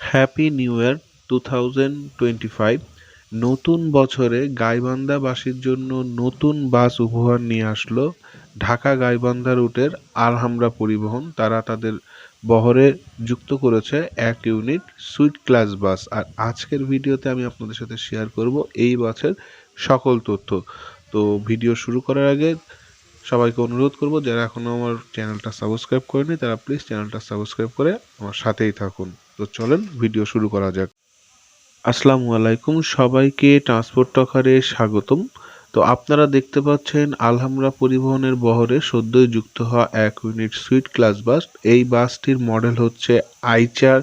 Happy new year two thousand twenty five নতুন বছরে গাইবান্ধাবাসীর জন্য নতুন বাস উপহার নিয়ে আসলো ঢাকা গাইবান্ধা রুটের আলহামরা পরিবহন। তারা তাদের বহরে যুক্ত করেছে এক ইউনিট সুইট ক্লাস বাস। আর আজকের ভিডিওতে আমি আপনাদের সাথে শেয়ার করব এই বাসের সকল তথ্য। তো ভিডিও শুরু করার আগে সবাইকে অনুরোধ করব, যারা এখনও আমার চ্যানেলটা সাবস্ক্রাইব করেনি তারা প্লিজ চ্যানেলটা সাবস্ক্রাইব করে আমার সাথেই থাকুন। তো চলেন ভিডিও শুরু করা যাক। আসসালামু আলাইকুম, সবাইকে ট্রান্সপোর্ট টকারে স্বাগতম। তো আপনারা দেখতে পাচ্ছেন আলহামরা পরিবহনের বহরে সদ্যই যুক্ত হওয়া এক ইউনিট সুইট ক্লাস বাস এই বাসটির মডেল হচ্ছে Eicher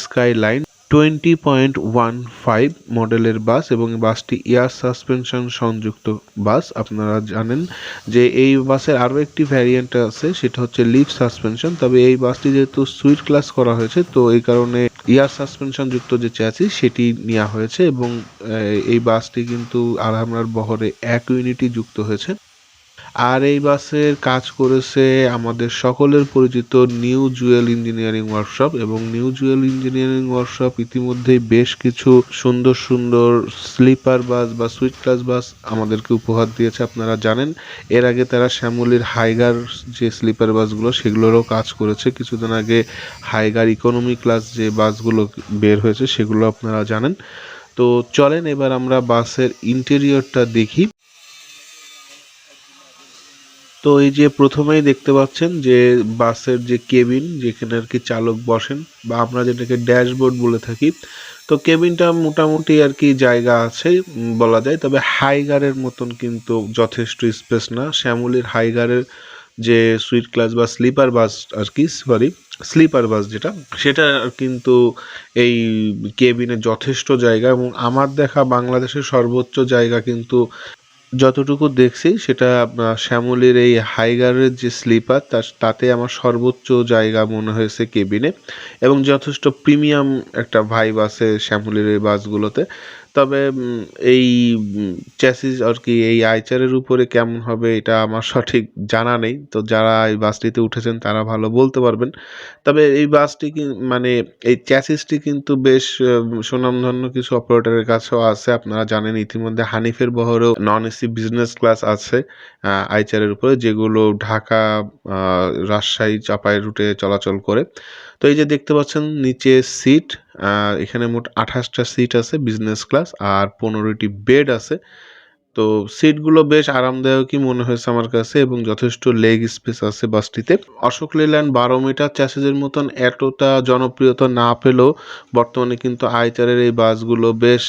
skyline twenty point one five মডেলের বাস এবং বাসটি এয়ার সাসপেনশন সংযুক্ত বাস আপনারা জানেন যে এই বাসের আরও একটি ভ্যারিয়েন্ট আছে, সেটা হচ্ছে লিভ সাসপেনশন তবে এই বাসটি যেহেতু সুইট ক্লাস করা হয়েছে, তো এই কারণে এয়ার সাসপেনশন যুক্ত যে চ্যাসি সেটি নেওয়া হয়েছে এবং এই বাসটি কিন্তু আলহামরার বহরে এক ইউনিটই যুক্ত হয়েছে। আর এই বাসের কাজ করেছে আমাদের সকলের পরিচিত নিউ জুয়েল ইঞ্জিনিয়ারিং ওয়ার্কশপ এবং নিউ জুয়েল ইঞ্জিনিয়ারিং ওয়ার্কশপ ইতিমধ্যেই বেশ কিছু সুন্দর সুন্দর স্লিপার বাস বা সুইট ক্লাস বাস আমাদেরকে উপহার দিয়েছে, আপনারা জানেন। এর আগে তারা শ্যামলির হাইগার যে স্লিপার বাসগুলো, সেগুলোরও কাজ করেছে। কিছুদিন আগে হাইগার ইকোনমি ক্লাস যে বাসগুলো বের হয়েছে, সেগুলো আপনারা জানেন। তো চলেন এবার আমরা বাসের ইন্টেরিয়রটা দেখি। তো এই যে প্রথমেই দেখতে পাচ্ছেন যে বাসের যে কেবিন, যেখানে আর কি চালক বসেন, বা আমরা যেটাকে ড্যাশবোর্ড বলে থাকি, তো কেবিনটা মোটামুটি আর কি জায়গা আছে বলা যায়। তবে হাইগারের মতন কিন্তু যথেষ্ট স্পেস না। শ্যামলির হাইগারের যে সুইট ক্লাস বা স্লিপার বাস আর কি, সরি, স্লিপার বাস যেটা, সেটা কিন্তু এই কেবিনে যথেষ্ট জায়গা এবং আমার দেখা বাংলাদেশের সর্বোচ্চ জায়গা কিন্তু যতটুকু দেখছি, সেটা শ্যামলির এই হাইগারের যে স্লিপার তাতে আমার সর্বোচ্চ জায়গা মনে হয়েছে কেবিনে এবং যথেষ্ট প্রিমিয়াম একটা ভাইব আছে শ্যামলির এই বাসগুলোতে। তবে এই চ্যাসিস আর কি, এই আইচারের উপরে কেমন হবে এটা আমার সঠিক জানা নেই। তো যারা এই বাসটিতে উঠেছেন, তারা ভালো বলতে পারবেন। তবে এই বাসটি মানে এই চ্যাসিসটি কিন্তু বেশ সুনামধন্য কিছু অপারেটরের কাছেও আছে। আপনারা জানেন, ইতিমধ্যে হানিফের বহরেও নন এসি বিজনেস ক্লাস আছে আইচারের উপরে, যেগুলো ঢাকা রাজশাহী, চাপাই রুটে চলাচল করে। তো এই যে দেখতে পাচ্ছেন, নিচে সিট এখানে মোট আঠাশটা সিট আছে বিজনেস ক্লাস আর পনেরোটি বেড আছে। তো সিটগুলো বেশ আরামদায়কই মনে হয়েছে আমার কাছে, এবং যথেষ্ট লেগ স্পেস আছে বাসটিতে। অশোক লেল্যান্ড বারো মিটার চ্যাসেজের মতন এতটা জনপ্রিয়তা না পেলেও বর্তমানে কিন্তু আইচারের এই বাসগুলো বেশ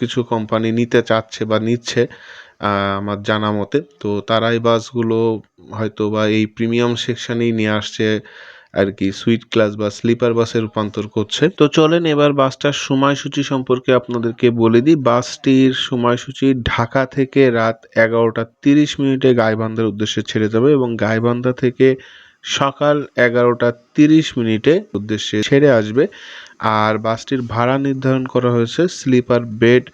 কিছু কোম্পানি নিতে চাচ্ছে বা নিচ্ছে। আমার জানা মতে। তো তারা এই বাসগুলো হয়তো বা এই প্রিমিয়াম সেকশনেই নিয়ে আসছে আর কি সুইট ক্লাস বা স্লিপার বাসে রূপান্তর করছে। তো চলেন এবার বাসটার সময়সূচি সম্পর্কে আপনাদেরকে বলে দিই। বাসটির সময়সূচি ঢাকা থেকে রাত এগারোটা তিরিশ মিনিটে গাইবান্ধার উদ্দেশ্যে ছেড়ে যাবে এবং গাইবান্ধা থেকে সকাল এগারোটা তিরিশ মিনিটে উদ্দেশ্যে ছেড়ে আসবে। আর বাসটির ভাড়া নির্ধারণ করা হয়েছে স্লিপার বেড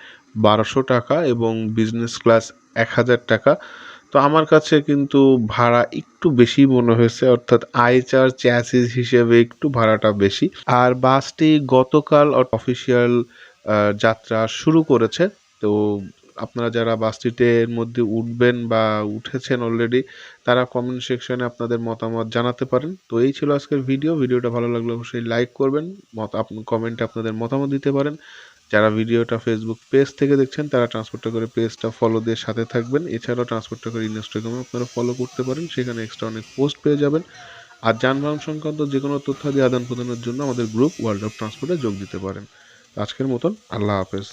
বারোশো টাকা এবং বিজনেস ক্লাস এক হাজার টাকা। তো আমার কাছে কিন্তু ভাড়া একটু বেশি মনে হয়েছে, অর্থাৎ আইচার চ্যাসিস হিসেবে একটু ভাড়াটা বেশি। আর বাসটি গতকাল অফিসিয়াল যাত্রা শুরু করেছে। তো আপনারা যারা বাসটিতে এর মধ্যে উঠবেন বা উঠেছেন অলরেডি তারা কমেন্ট সেকশনে আপনাদের মতামত জানাতে পারেন। তো এই ছিল আজকের ভিডিও ভিডিওটা ভালো লাগলে অবশ্যই লাইক করবেন, মত কমেন্টে আপনাদের মতামত দিতে পারেন। যারা ভিডিওটা ফেসবুক পেজ থেকে দেখছেন, তারা ট্রান্সপোর্টার করে পেজটা ফলো দিয়ে সাথে থাকবেন। এছাড়াও ট্রান্সপোর্টার করে ইনস্টাগ্রামে আপনারা ফলো করতে পারেন, সেখানে এক্সট্রা অনেক পোস্ট পেয়ে যাবেন। আর যানবাহন সংক্রান্ত যে কোনো তথ্যাদি আদান প্রদানের জন্য আমাদের গ্রুপ ওয়ার্ল্ড অফ ট্রান্সপোর্টে যোগ দিতে পারেন। আজকের মতন আল্লাহ হাফেজ।